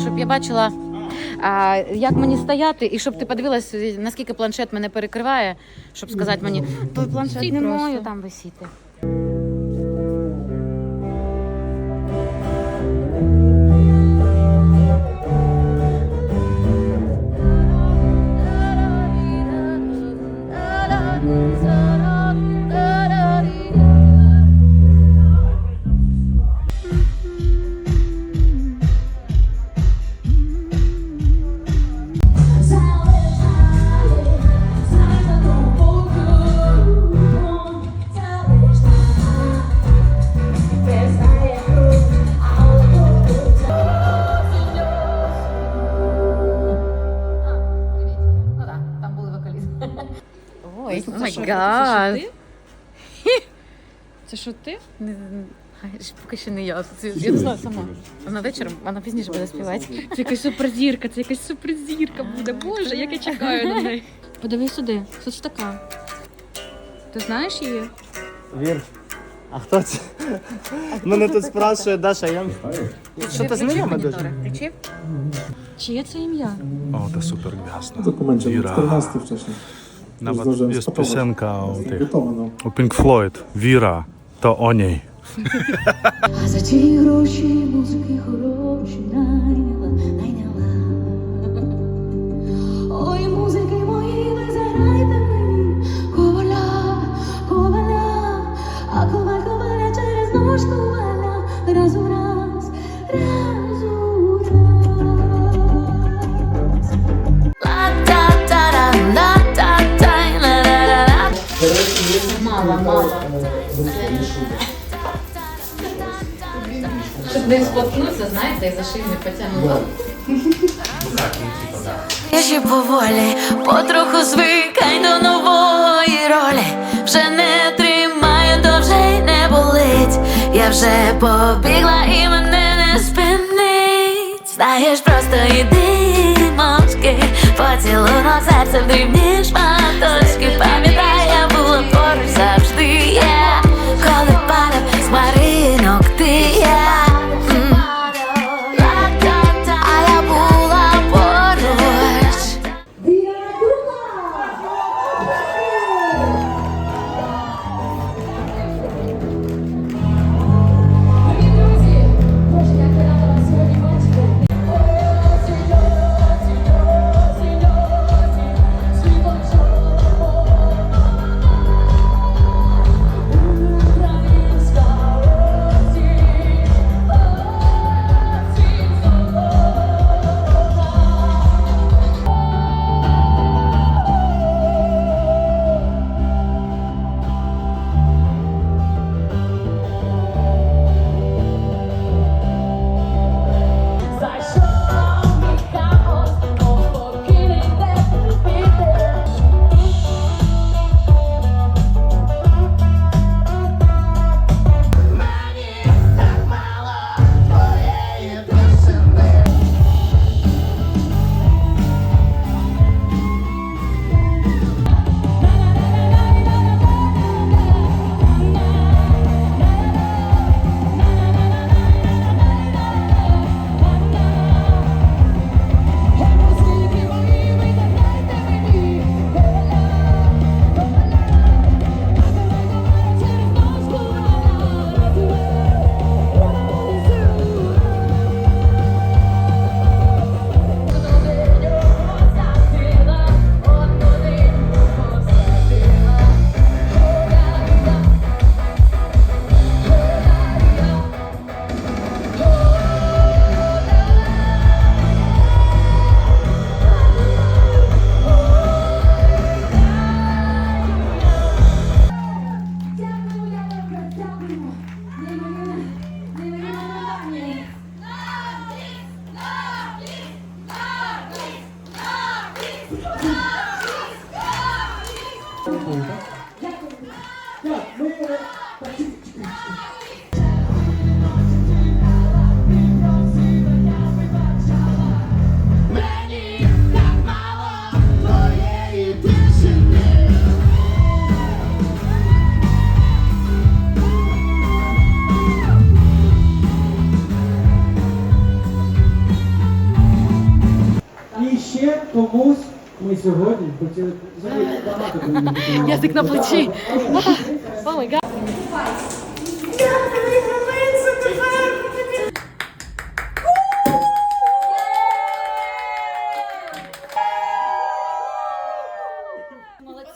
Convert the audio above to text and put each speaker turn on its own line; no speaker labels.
Щоб я бачила, а, як мені стояти, і щоб ти подивилась, наскільки планшет мене перекриває, щоб сказати мені, той планшет не маю там висіти. Ой,
Це
о май
що,
гад.
Це що ти? Це що ти?
Не- не- Ай, ж Поки ще не я. Це- Я не знаю сама. Вона вечором, вона пізніше буде співати.
Це якась суперзірка, це якась суперзірка буде. Боже, як я чекаю на неї. Подивись сюди, хто це така? Ти знаєш її?
Вір. А хто це? Мене тут спрашує Даша, я. Що ти знайома дуже?
Включив?
Чиє це ім'я?
O, to super gwiazda.
dokumencie,
Wira.
14 wcześniej.
Nawet jest
spakować.
piosenka o tych, o Pink Floyd. Wira, to o niej.
А за ті гроші музики хороші найняла, найняла. Ой, музики мої, ви заграйте мені коваля, коваля, а коваль коваля через нож коваля, раз у раз, раз
Не споткнутися, знаєте, і за шию не потягнула.
Я ще поволі, потроху звикай до нової ролі. Вже не тримає, то вже й не болить. Я вже побігла і мене не спинить. Знаєш, просто йди мовчки, поцілунок серце в дрібні. Ще комусь
ми сьогодні хотіли.
Язик на плечі. О май гад.
Молодці.